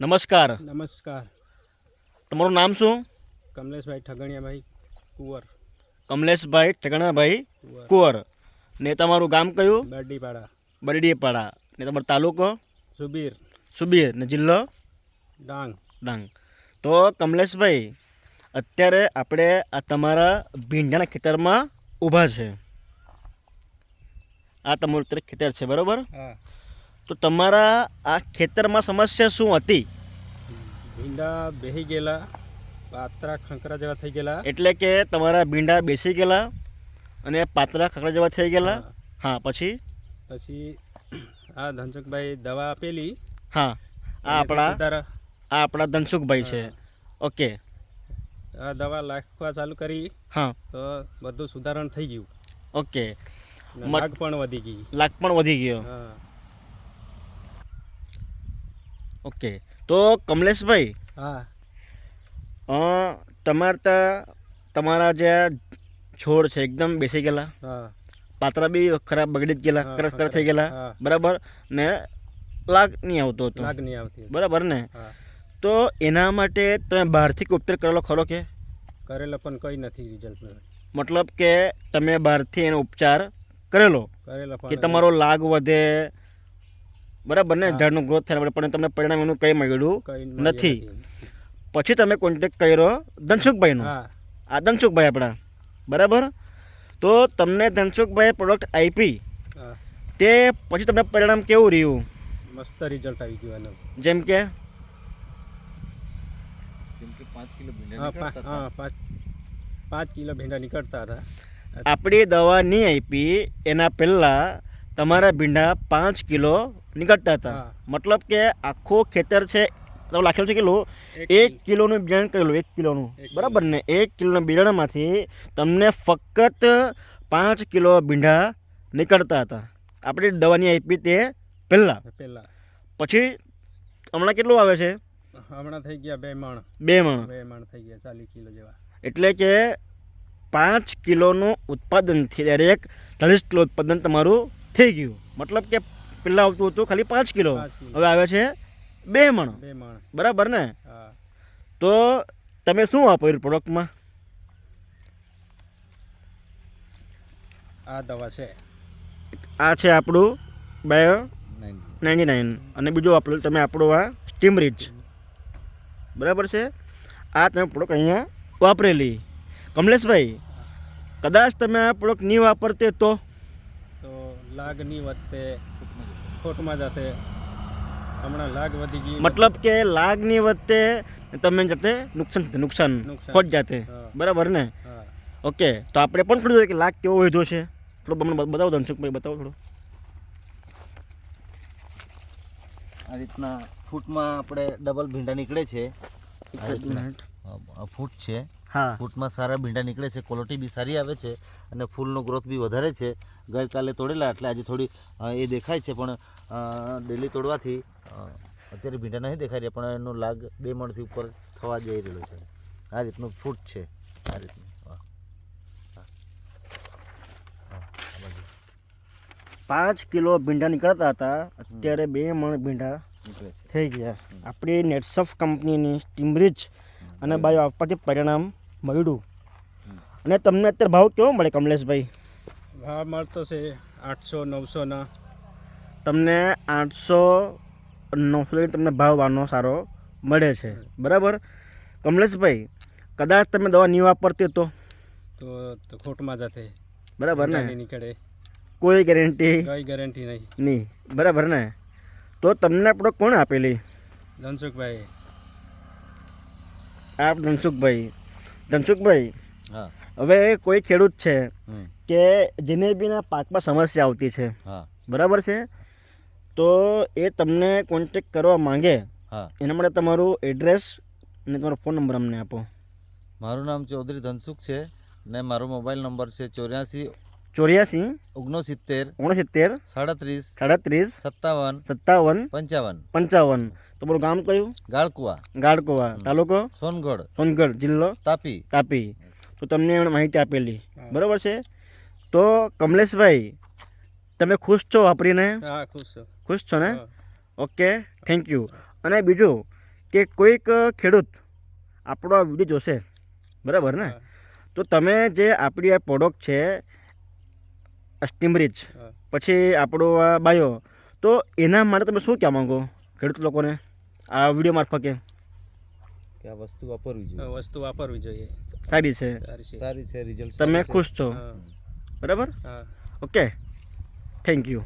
નમસ્કાર. નમસ્કાર. તમારું નામ શું? કમલેશભાઈ ઠગણિયાભાઈ કુંવર. કમલેશભાઈ ઠગણાભાઈ કુંવર. ને તમારું ગામ કયું? બરડીપાડા. બરડીપાડા. ને તમારો તાલુકો? સુબીર. સુબીર. ને જિલ્લો? ડાંગ. ડાંગ. તો કમલેશભાઈ અત્યારે આપણે આ તમારા ભીંડાના ખેતરમાં ઊભા છે. આ તમારું અત્યારે ખેતર છે બરાબર? હા. તો તમારા આ ખેતરમાં સમસ્યા શું હતી? ભીંડા બેસી ગયેલા પાતરા ખંકરા જેવા થઈ ગયેલા. એટલે કે તમારા ભીંડા બેસી ગયેલા અને પાતળા ખંકરા જેવા થઈ ગયેલા? હા. હા પછી? પછી આ ધનસુખભાઈ દવા આપેલી. હા. આ આપણા આ આપણા ધનસુખભાઈ છે. ઓકે. આ દવા લાખવા ચાલુ કરી. હા. તો બધું સુધારણ થઈ ગયું. ઓકે. લાગ પણ વધી ગઈ. લાગ પણ વધી ગયો. હા. ઓકે. તો કમલેશભાઈ હા. તમારા તમારે જે છોડ છે એકદમ બેસી ગયેલા. પાતરા બી ખરાબ બગડી જ ગયેલા હા, ખરસ ખરસ થઈ ગયેલા. બરાબર? ને લાગ નહીં આવતો હતો. લાગ નહીં આવતી બરાબર ને? તો એના માટે તમે બહારથી ઉપચાર કરેલો ખરો કે? કરેલો પણ કંઈ નથી રિઝલ્ટ મતલબ કે તમે બહારથી એનો ઉપચાર કરેલો? કરેલો કે તમારો લાગ વધે બરાબર ને. ઝાડનો ગ્રોથ થાય પણ તમને પરિણામ એનું કંઈ મળ્યું કઈ નથી. પછી તમે કોન્ટેક કર્યો ધનસુખભાઈનો. હા. આ ધનસુખભાઈ આપણા. બરાબર? તો તમને ધનસુખભાઈએ પ્રોડક્ટ આપી. તે પછી તમને પરિણામ કેવું રહ્યું? મસ્ત રિઝલ્ટ આવી ગયું એનું. જેમ કે? જેમ કે પાંચ કિલો ભીંડા હા નીકળતા હા પાંચ પાંચ કિલો ભીંડા નીકળતા હતા. આપણી દવા નહીં આપી એના પહેલાં તમારા ભીંડા પાંચ કિલો નીકળતા હતા. મતલબ કે આખો ખેતર છે તમે લખેલું છે કેટલું? એક કિલોનું બિયારણ કરેલું એક કિલોનું. બરાબર ને? એક કિલોના બિયારણમાંથી તમને ફક્ત પાંચ કિલો ભીંડા નીકળતા હતા. આપણી દવાની આપી તે પહેલાં. પહેલાં. પછી હમણાં કેટલું આવે છે? હમણાં થઈ ગયા બે મણ. બે મણ. બે મણ થઈ ગયા ચાલીસ કિલો જેવા. એટલે કે પાંચ કિલોનું ઉત્પાદનથી દરેક ચાલીસ કિલો ઉત્પાદન તમારું થઈ ગયું. મતલબ કે પહેલાં આવતું હતું ખાલી પાંચ કિલો. હવે આવે છે બે મણ. બે મણ. બરાબર ને? તો તમે શું વાપર્યું પ્રોડક્ટમાં આ દવા છે. આ છે આપણું બાયો નાઇન્ટી નાઇન. અને બીજું વાપરેલું તમે આપણું આ સ્ટીમ રીચ બરાબર છે? આ તમે પ્રોડક્ટ અહીંયા વાપરેલી. કમલેશભાઈ કદાચ તમે આ પ્રોડક્ટ નહીં વાપરતે તો? તો લાગ વધતે ખોટમાં જતે. હમણાં લાગ વધી ગઈ મતલબ કે લાગની વધતે વચ્ચે તમે જતે નુકસાન થતે નુકસાન. ખોટ જાતે. બરાબર ને? ઓકે તો આપણે પણ થોડું કે લાગ કેવો વધ્યો છે. થોડું તમને બ- બતાવો ધનસુખભાઈ બતાવો થોડું. આ રીતના ફૂટમાં આપણે ડબલ ભીંડા નીકળે છે. ફૂટ છે. હા. ફૂટમાં સારા ભીંડા નીકળે છે ક્વોલિટી બી સારી આવે છે અને ફૂલનો ગ્રોથ બી વધારે છે. ગઈકાલે તોડેલા એટલે આજે થોડી એ દેખાય છે પણ ડેલી તોડવાથી અત્યારે ભીંડા નહીં દેખાઈ રહ્યા પણ એનો લાગ બે મણથી ઉપર થવા જઈ રહ્યો છે. આ રીતનું ફૂટ છે. આ રીતનું પાંચ કિલો ભીંડા નીકળતા હતા અત્યારે બે મણ ભીંડા નીકળે છે. થઈ ગયા. આપણી નેટસફ કંપનીની સ્ટીમરીચ અને બાયો આપવાથી પરિણામ મળ્યું. અને તમને અત્યારે ભાવ કેવો મળે કમલેશભાઈ? ભાવ મળતો છે આઠસો નવસોના તમને આઠસો નવસો તમને ભાવ વાનો સારો મળે છે. બરાબર? કમલેશભાઈ કદાચ તમે દવા નહીં વાપરતી તો? તો ખોટમાં જતે. બરાબર ને? નીકળે. કોઈ ગેરંટી? કોઈ ગેરંટી નહીં. નહીં. બરાબર ને? તો તમને આપણો કોણ આપેલી? ધનસુખભાઈ આપ ધનસુખભાઈ. ધનસુખભાઈ હા. હવે કોઈ ખેડૂત છે કે જેને બીના પાકમાં સમસ્યા આવતી છે બરાબર છે? તો એ તમને કોન્ટેક કરવા માંગે એના માટે તમારું એડ્રેસ અને તમારો ફોન નંબર અમને આપો. મારું નામ ચૌધરી ધનસુખ છે ને મારો મોબાઈલ નંબર છે ચોર્યાસી ચોર્યાસી ઓગણસિત્તેર ઓગણસિત્તેર સાડત્રીસ સાડત્રીસ સત્તાવન સત્તાવન પંચાવન. પંચાવન. તમારું ગામ કયું? ગાળકુવા. ગાળકુવા. તાલુકો? સોનગઢ. સોનગઢ જિલ્લો? તાપી. તાપી. તો તમને એમણે માહિતી આપેલી. બરાબર છે? તો કમલેશભાઈ તમે ખુશ છો વાપરીને? હા ખુશ છો. ખુશ છો ને? ઓકે થેન્ક યુ અને બીજું કે કોઈક ખેડૂત આપણો આ વીડિયો જોશે. બરાબર ને? તો તમે જે આપણી આ પ્રોડક્ટ છે સ્ટીમરીચ હા. પછી આપણો આ બાયો. તો એના માટે તમે શું કહેવા માંગો ખેડૂત લોકોને? આ વીડિયો મારફતે. કે આ વસ્તુ વાપરવી આ જોઈએ વસ્તુ વાપરવી જોઈએ. સારી છે. સારી છે. રિઝલ્ટ તમે ખુશ છો. બરાબર? ઓકે. Thank you